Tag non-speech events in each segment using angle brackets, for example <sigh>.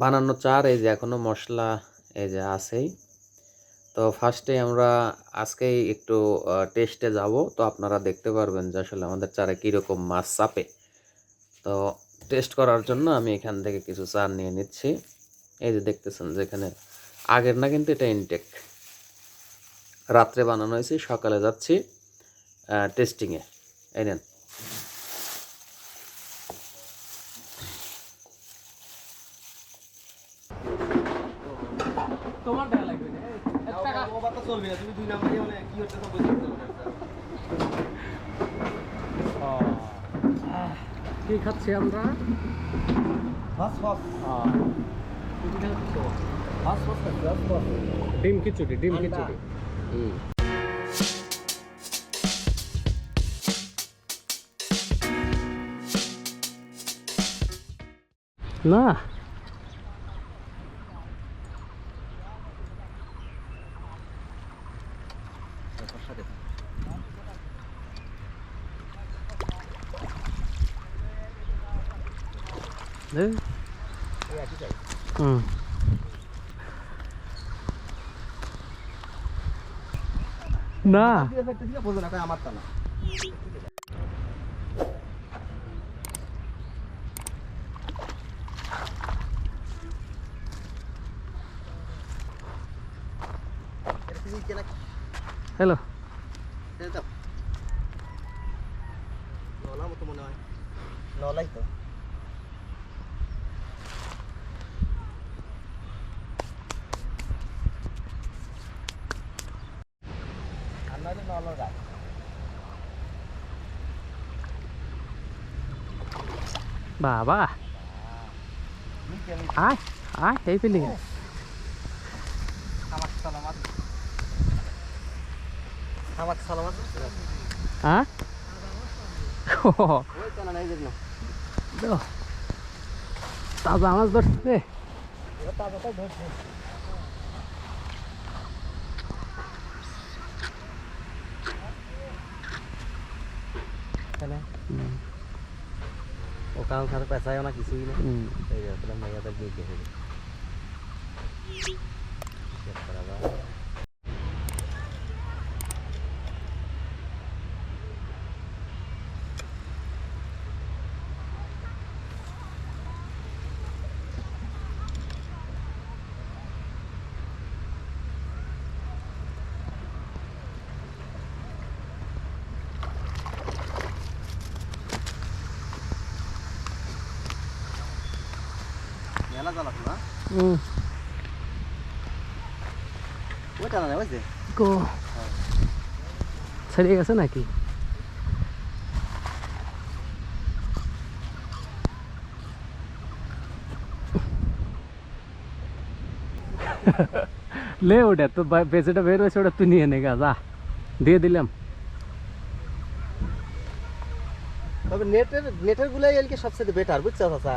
বানানো চার, এই যে এখনও মশলা, এই যে আছেই। তো ফার্স্টে আমরা আজকেই একটু টেস্টে যাব। তো আপনারা দেখতে পারবেন যে আসলে আমাদের চারে কীরকম মাছ চাপে। তো টেস্ট করার জন্য আমি এখান থেকে কিছু চার নিয়ে নিচ্ছি। এই যে দেখতেছেন যে এখানে, আগের না কিন্তু এটা ইনটেক রাত্রে বানানো হয়েছে, সকালে যাচ্ছি টেস্টিংয়ে এই নেন। তোমার টাকা লাগবে। না টাকা। চলবে না তুমি দুই নাম্বারই মানে কি হচ্ছে সব বুঝতে পারবে কি খাচ্ছি আমরা? ফাস ফাস ফাস ফাস ফাস ডিম খিচুড়ি ডিম খিচুড়ি। হুম। না। হুম না আমার তা না। হ্যালো নলা মতো মনে হয় নলাই তো আর নইলে নলার গাছ বাবা আয় আয় এই ফিলিং আমার সালামাত আমার সালামাত হ্যাঁ ওই কেন নাই জন্য তাজা মাছ ধরছে এবার তাজাটাই ধরছে কেন ও কারণ সাথে পেঁচায়ও না কিছুই না হুম এই যে আসলে মাইয়াদের দিয়ে গেছে মেলা জ্বালাতো না? হুম গো গেছে নাকি? <laughs> লে ওটা তো বেচেটা বের হয়েছে ওটা তুই নিয়ে নে গা যা। দিয়ে দিলাম। তবে নেটের নেটের গুলাই এলকে সবচেয়ে বেটার বুঝছ চাচা?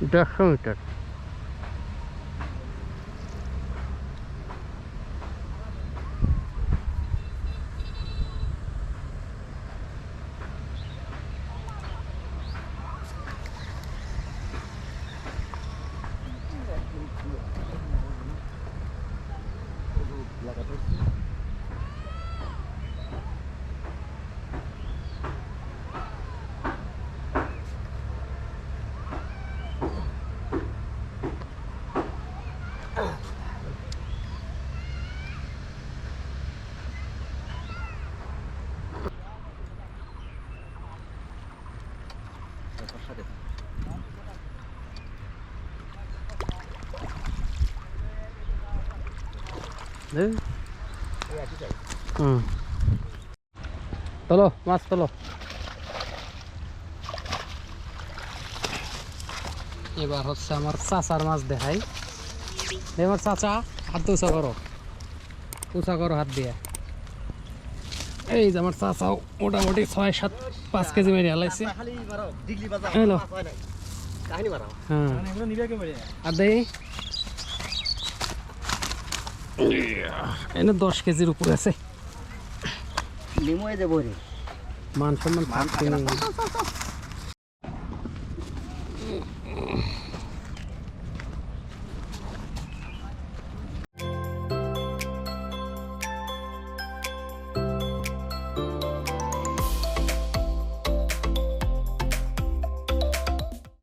Да что так? Like a person. চলো মাছ চলো এবার হচ্ছে আমার চাচার মাছ দেখাই আমার চাচা হাত উঁচা করো উঁচা করো হাত দিয়ে এই যে আমার চাচাও মোটামুটি ছয় সাত, পাঁচ কেজি মেরে হালাইছে। হ্যালো। হয়। আর এনে দশ কেজির উপরে আছে। মান সম্মান